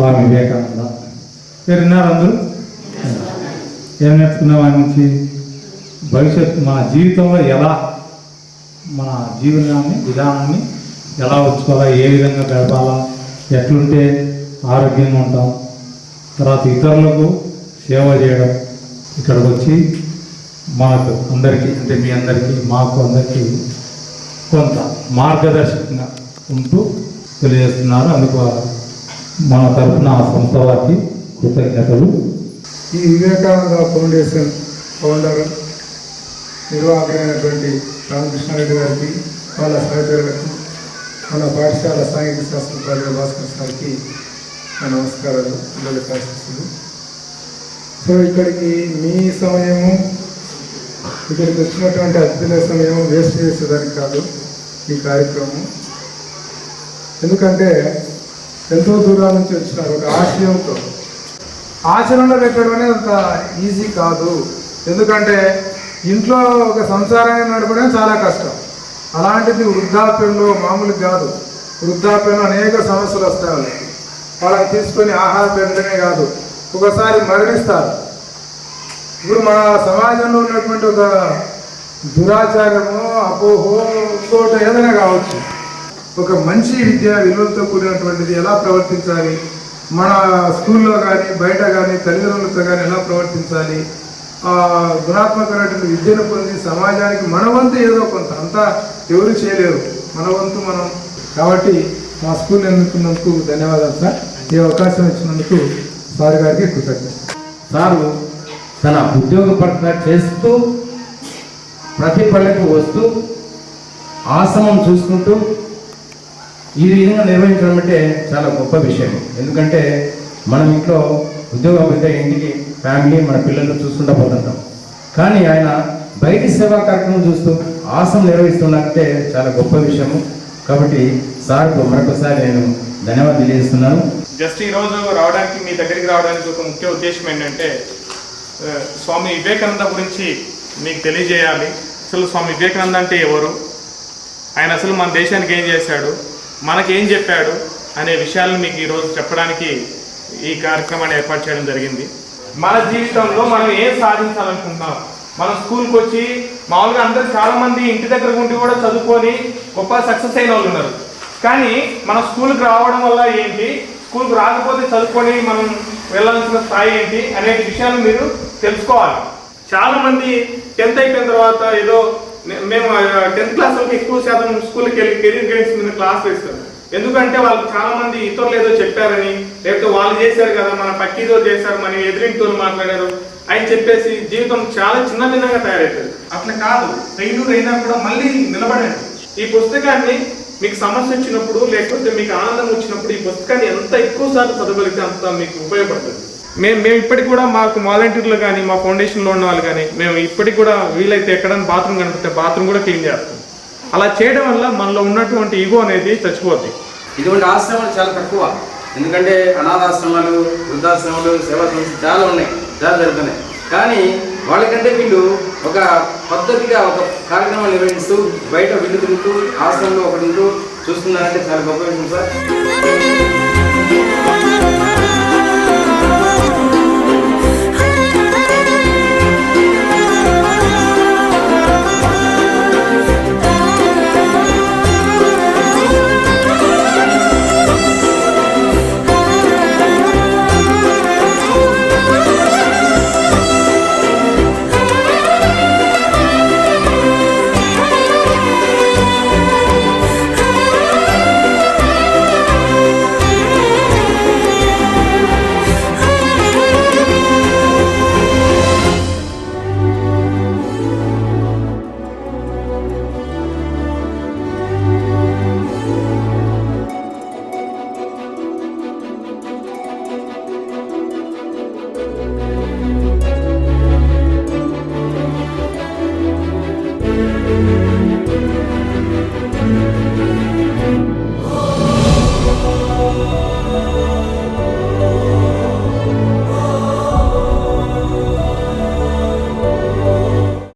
స్వామి వివేకానంద. మీరు విన్నారు అందరూ? ఏం నేర్చుకున్నాం ఆయన నుంచి? భవిష్యత్తు మన జీవితంలో ఎలా మన జీవనాన్ని విధానాన్ని ఎలా ఉంచుకోవాలా ఏ విధంగా గడపాలా ఎట్లుంటే ఆరోగ్యంగా ఉంటాం తర్వాత ఇతరులకు సేవ చేయడం ఇక్కడికి వచ్చి మాకు అందరికీ అంటే మీ అందరికీ మాకు అందరికీ కొంత మార్గదర్శకంగా ఉంటూ తెలియజేస్తున్నారు. అందుకు మన తరఫున ఆ సంస్థ వారికి కృతజ్ఞతలు. ఈ వివేకానంద ఫౌండేషన్ ఫౌండర్ నిర్వాహకులైనటువంటి రామకృష్ణారెడ్డి గారికి వాళ్ళ సహచరులకు మన పాఠశాల సాంఘిక శాస్త్ర ఉపాధ్యాయ భాస్కర్ సార్కి నా నమస్కారాలు పిల్లల ఆశీస్సులు సో ఇక్కడికి మీ సమయము ఇక్కడికి వచ్చినటువంటి అతిథుల సమయం వేస్ట్ చేసేదానికి కాదు ఈ కార్యక్రమం ఎందుకంటే ఎంతో దూరాల నుంచి వచ్చినారు ఒక ఆశయంతో. ఆచరణలో పెట్టడం అనేది అంత ఈజీ కాదు. ఎందుకంటే ఇంట్లో ఒక సంసారాన్ని నడపడం చాలా కష్టం. అలాంటిది వృద్ధాప్యంలో మామూలు కాదు. వృద్ధాప్యంలో అనేక సమస్యలు వస్తాయి వాళ్ళకి. వాళ్ళకి తీసుకొని ఆహార పెట్టడమే కాదు. ఒకసారి మరణిస్తారు. ఇప్పుడు మన సమాజంలో ఉన్నటువంటి ఒక దురాచారము అపోహో ఇంకోటి ఏదైనా కావచ్చు. ఒక మంచి విద్య విలువలతో కూడినటువంటిది ఎలా ప్రవర్తించాలి? మన స్కూల్లో కానీ బయట కానీ తల్లిదండ్రులతో కానీ ఎలా ప్రవర్తించాలి? గుణాత్మకమైనటువంటి విద్యను పొంది సమాజానికి మన వంతు ఏదో కొంత. అంతా ఎవరు చేయలేరు. మన వంతు మనం. కాబట్టి మా స్కూల్ ఎన్నుకున్నందుకు ధన్యవాదాలు సార్. ఈ అవకాశం ఇచ్చినందుకు సార్ గారికి కృతజ్ఞత సారు తన ఉద్యోగ పట్ల చేస్తూ ప్రతి పళ్ళకు వస్తూ ఆశ్రమం చూసుకుంటూ ఈ విధంగా నిర్వహించడం అంటే చాలా గొప్ప విషయం. ఎందుకంటే మనం ఇంట్లో ఉద్యోగం పెద్ద ఇంటికి ఫ్యామిలీ మన పిల్లలు చూసుకుంటూ పోతుంటాం. కానీ ఆయన బయటి సేవా కార్యక్రమం చూస్తూ ఆసం నిర్వహిస్తున్నట్టే చాలా గొప్ప విషయము. కాబట్టి సార్కు మరొకసారి నేను ధన్యవాదాలు తెలియజేస్తున్నాను. జస్ట్ ఈ రావడానికి మీ దగ్గరికి రావడానికి ఒక ముఖ్య ఉద్దేశం ఏంటంటే స్వామి వివేకానంద గురించి మీకు తెలియజేయాలి. అసలు స్వామి వివేకానంద అంటే ఎవరు? ఆయన అసలు మన దేశానికి ఏం చేశాడు? మనకేం చెప్పాడు అనే విషయాలను మీకు ఈరోజు చెప్పడానికి ఈ కార్యక్రమాన్ని ఏర్పాటు చేయడం జరిగింది. మన జీవితంలో మనం ఏం సాధించాలనుకుంటున్నాం? మనం స్కూల్కి వచ్చి మామూలుగా అందరూ చాలామంది ఇంటి దగ్గర ఉండి కూడా చదువుకొని గొప్ప సక్సెస్ అయిన వాళ్ళు ఉన్నారు. కానీ మన స్కూల్కి రావడం వల్ల ఏంటి? స్కూల్కి రాకపోతే చదువుకొని మనం వెళ్ళాల్సిన స్థాయి ఏంటి? అనే విషయాలు మీరు తెలుసుకోవాలి. చాలామంది టెన్త్ అయిపోయిన తర్వాత ఏదో మేము టెన్త్ క్లాస్ వరకు ఎక్కువ శాతం స్కూల్కి వెళ్ళి కెరీర్ గైడ్స్ మీద క్లాస్ వేస్తాం. ఎందుకంటే వాళ్ళు చాలా మంది ఇతరులు ఏదో చెప్పారని లేకపోతే వాళ్ళు చేశారు కదా మన పక్కిదో చేశారు మన ఎదురింటితో మాట్లాడారు అని చెప్పేసి జీవితం చాలా చిన్న భిన్నంగా తయారవుతుంది అట్లా కాదు. ఫెయిల్యూర్ అయినా కూడా మళ్ళీ నిలబడండి. ఈ పుస్తకాన్ని మీకు సమస్య వచ్చినప్పుడు లేకపోతే మీకు ఆనందం వచ్చినప్పుడు ఈ పుస్తకాన్ని ఎంత ఎక్కువ సార్లు చదవగలిగితే అంత మీకు ఉపయోగపడుతుంది. మేము మేము ఇప్పటికి కూడా మాకు వాలంటీర్లు కానీ మా ఫౌండేషన్లో ఉన్న వాళ్ళు కానీ మేము ఇప్పటికి కూడా వీలైతే ఎక్కడైనా బాత్రూమ్ కనిపిస్తే బాత్రూమ్ కూడా క్లీన్ చేస్తాం. అలా చేయడం వల్ల మనలో ఉన్నటువంటి ఈగో అనేది చచ్చిపోద్ది. ఇటువంటి ఆశ్రమాలు చాలా తక్కువ. ఎందుకంటే అనాథాశ్రమాలు వృద్ధాశ్రమాలు సేవా సంస్థలు చాలా ఉన్నాయి. చాలా జరుగుతున్నాయి. కానీ వాళ్ళకంటే వీళ్ళు ఒక పద్ధతిగా ఒక కార్యక్రమాలు నిర్వహిస్తూ బయట వీళ్ళు తిరుగుతూ ఆశ్రమంలో ఒకటి ఉంటూ చూస్తున్నారంటే చాలా గొప్ప విషయం సార్.